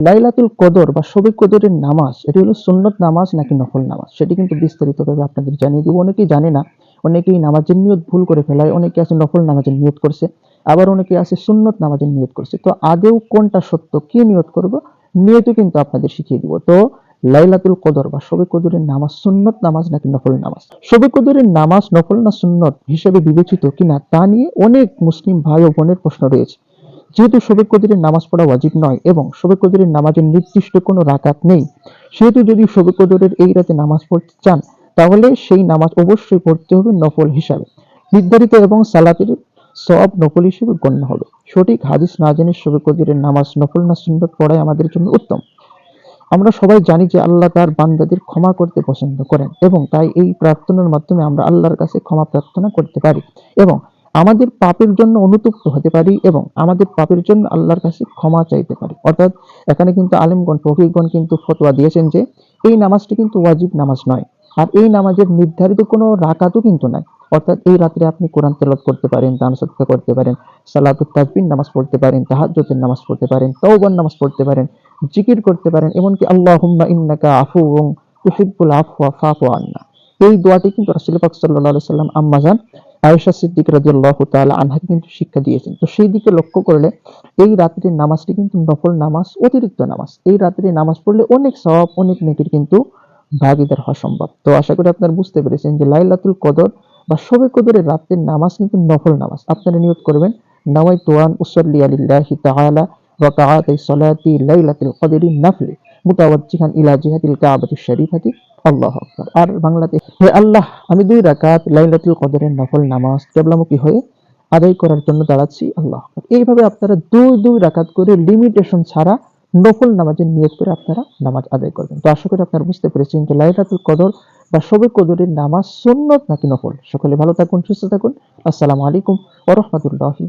লাইলাতুল কদর বা শবে কদরের নামাজ, এটি হলো সুন্নত নামাজ নাকি নফল নামাজ? সেটি কিন্তু বিস্তারিতভাবে আপনাদের জানিয়ে দিব। অনেকেই জানে না, অনেকেই নামাজের নিয়ত ভুল করে ফেলায়, অনেকে আছে নফল নামাজের নিয়ত করছে, আবার অনেকে আছে সুন্নত নামাজের নিয়ত করছে। তো আদেও কোনটা সত্য, কি নিয়ত করব নিয়ত কিন্তু আপনাদের শিখিয়ে দিব। তো লাইলাতুল কদর বা শবে কদরের নামাজ সুন্নত নামাজ নাকি নফল নামাজ? শবে কদরের নামাজ নফল না সুন্নত হিসেবে বিবেচিত কিনা তা নিয়ে অনেক মুসলিম ভাই ও বোনের প্রশ্ন রয়েছে। যেহেতু শবে কদরের নামাজ পড়া ওয়াজিব নয় এবং শবে কদরের নামাজের নির্দিষ্ট কোনো রাকাত নেই, সেহেতু যদি শবে কদরের এই রাতে নামাজ পড়তে চান, তাহলে সেই নামাজ অবশ্যই পড়তে হবে নফল হিসাবে। নির্ধারিত এবং সালাতের সব নফল হিসেবে গণ্য হবে। সঠিক হাদিস না জেনে শবে কদিরের নামাজ নফল না সুন্নত পড়াই আমাদের জন্য উত্তম। আমরা সবাই জানি যে আল্লাহ তার বান্দাদের ক্ষমা করতে পছন্দ করেন এবং তাই এই প্রার্থনার মাধ্যমে আমরা আল্লাহর কাছে ক্ষমা প্রার্থনা করতে পারি এবং আমাদের পাপের জন্য অনুতপ্ত হতে পারি এবং আমাদের পাপের জন্য আল্লাহর কাছে ক্ষমা চাইতে পারি। অর্থাৎ এখানে কিন্তু আলিমগণ, ফকিরগণ কিন্তু ফতোয়া দিয়েছেন যে, এই নামাজটি কিন্তু ওয়াজিব নামাজ নয়। আর এই নামাজের নির্ধারিত কোনো রাকাতও কিন্তু নাই অর্থাৎ এই রাত্রে আপনি কোরআন তেলাওয়াত করতে পারেন, দান সৎকা করতে পারেন, সালাতুত তাকবির নামাজ পড়তে পারেন, তাহাজ্জুদের নামাজ পড়তে পারেন, তওবার নামাজ পড়তে পারেন, জিকির করতে পারেন, এমনকি আল্লাহুম্মা ইন্নাকা আফুউন তুহিব্বুল আফওয়া ফাফু আন্না। এই দোয়াটি কিন্তু রাসূল পাক আলাইহি সাল্লাম আম্মাজান আয়েশা সিদ্দিক রাদিয়াল্লাহু তাআলা আনহাকে কিন্তু শিক্ষা দিয়েছেন। তো সেই দিকে লক্ষ্য করলে এই রাত্রির নামাজটি কিন্তু নফল নামাজ, অতিরিক্ত নামাজ। এই রাত্রে নামাজ পড়লে অনেক সওয়াব, অনেক নেকির কিন্তু ভাগিদার হওয়া সম্ভব। তো আশা করি আপনারা বুঝতে পেরেছেন যে লাইলাতুল কদর বা শবে কদরের রাতের নামাজ কিন্তু নফল নামাজ। আপনারা নিয়ত করবেন নামাই তোয়ান উসল্লি আলিল্লাহি তাআলা রাকাআতাই সালাতি লাইলাতুল কদরি নাফলি। মুতাওয়াজ্জিহান ইলা শরীফাতি। আকবার। আর বাংলাতে, হে আল্লাহ, আমি দুই রাকাত লাইলাতুল কদরের নফল নামাজ হয়ে আদায় করার জন্য দাঁড়াচ্ছি। আল্লাহ। এইভাবে আপনারা দুই দুই রাকাত করে লিমিটেশন ছাড়া নফল নামাজের নিয়ত করে আপনারা নামাজ আদায় করবেন। তো আশা করি আপনারা বুঝতে পেরেছেন যে লাইলাতুল কদর বা শবে কদরের নামাজ সুন্নত নাকি নফল। সকলে ভালো থাকুন, সুস্থ থাকুন। আসসালামু আলাইকুম ওয়া রাহমাতুল্লাহি